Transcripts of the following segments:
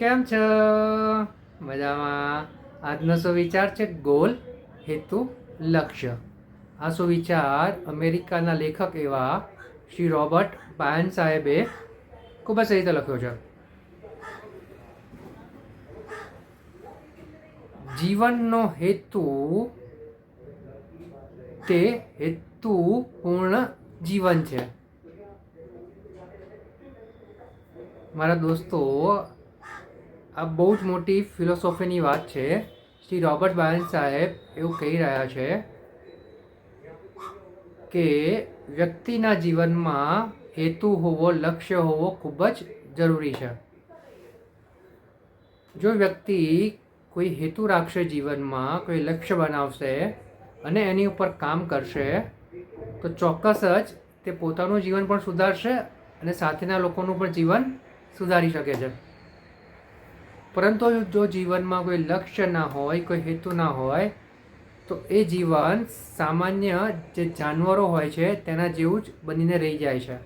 કેમ છો? મજામાં. આજનો સુવિચાર છે ગોલ હેતુ લક્ષ્ય. આ સુવિચાર અમેરિકાના લેખક એવા શ્રી રોબર્ટ પાયન સાહેબે ખૂબ જ રીતે લખ્યો છે. જીવનનો હેતુ, તે હેતુપૂર્ણ જીવન છે. મારા દોસ્તો આ બહુ જ મોટી ફિલોસોફીની વાત છે. શ્રી રોબર્ટ બાયન સાહેબ એવું કહી રહ્યા છે કે વ્યક્તિના જીવનમાં હેતુ હોવો, લક્ષ્ય હોવો ખૂબ જ જરૂરી છે. જો વ્યક્તિ કોઈ હેતુ રાખશે જીવનમાં, કોઈ લક્ષ્ય બનાવશે અને એની ઉપર કામ કરશે, તો ચોક્કસ જ તે પોતાનું જીવન પણ સુધારશે અને સાથેના લોકોનું પણ જીવન સુધારી શકે છે. પરંતુ જો જીવનમાં કોઈ લક્ષ્ય ના હોય, કોઈ હેતુ ના હોય, તો એ જીવન સામાન્ય જે જાનવરો હોય છે, તેના જેવું જ બનીને રહી જાય છે.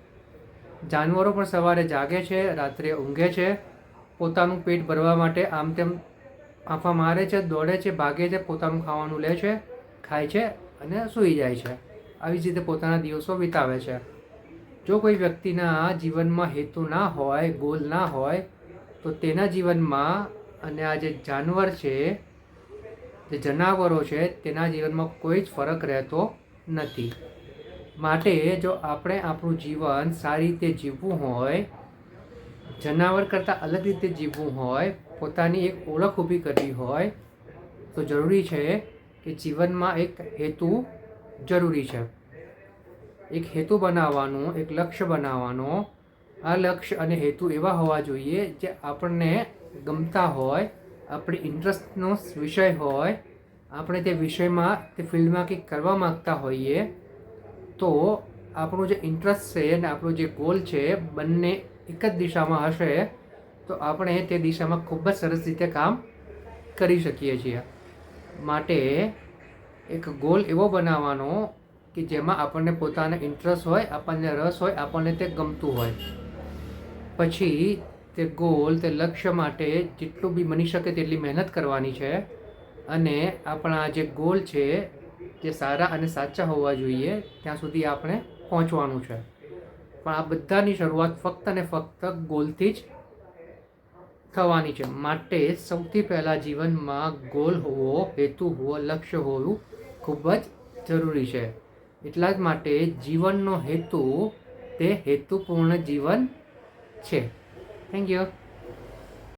જાનવરો પણ સવારે જાગે છે, રાત્રે ઊંઘે છે, પોતાનું પેટ ભરવા માટે આમ તેમ આંફા મારે છે, દોડે છે, ભાગે છે, પોતાનું ખાવાનું લે છે, ખાય છે અને સૂઈ જાય છે. આવી જ રીતે પોતાના દિવસો વિતાવે છે. જો કોઈ વ્યક્તિના જીવનમાં હેતુ ના હોય, ગોલ ના હોય તો તેના જીવનમાં અને આ જે જાનવર છે, જે જનાવરો છે, તેના જીવનમાં કોઈ જ ફરક રહેતો નથી. માટે જો આપણે આપણું જીવન સારી રીતે જીવવું હોય, જનાવર કરતાં અલગ રીતે જીવવું હોય, પોતાની એક ઓળખ ઊભી કરવી હોય, તો જરૂરી છે કે જીવનમાં એક હેતુ જરૂરી છે. એક હેતુ બનાવવાનું, એક લક્ષ્ય બનાવવાનો આ લક્ષ્ય અને હેતુ એવા હોવા જોઈએ જે આપણને ગમતા હોય, આપણી ઇન્ટરેસ્ટનો વિષય હોય, આપણે તે વિષયમાં, તે ફિલ્ડમાં કંઈક કરવા માગતા હોઈએ, તો આપણું જે ઇન્ટરેસ્ટ છે અને આપણું જે ગોલ છે બંને એક જ દિશામાં હશે, તો આપણે તે દિશામાં ખૂબ જ સરસ રીતે કામ કરી શકીએ છીએ. માટે એક ગોલ એવો બનાવવાનો કે જેમાં આપણને પોતાને ઇન્ટરેસ્ટ હોય, આપણને રસ હોય, આપણને તે ગમતું હોય. પછી તે ગોલ, તે લક્ષ્ય માટે જેટલું બી બની શકે તેટલી મહેનત કરવાની છે અને આપણા જે ગોલ છે જે સારા અને સાચા હોવા જોઈએ, ત્યાં સુધી આપણે પહોંચવાનું છે. પણ આ બધાની શરૂઆત ફક્ત અને ફક્ત ગોલથી જ થવાની છે. માટે સૌથી પહેલાં જીવનમાં ગોલ હોવો, હેતુ હોવો, લક્ષ્ય હોવું ખૂબ જ જરૂરી છે. એટલા જ માટે જીવનનો હેતુ, તે હેતુપૂર્ણ જીવન છે થેન્ક યુ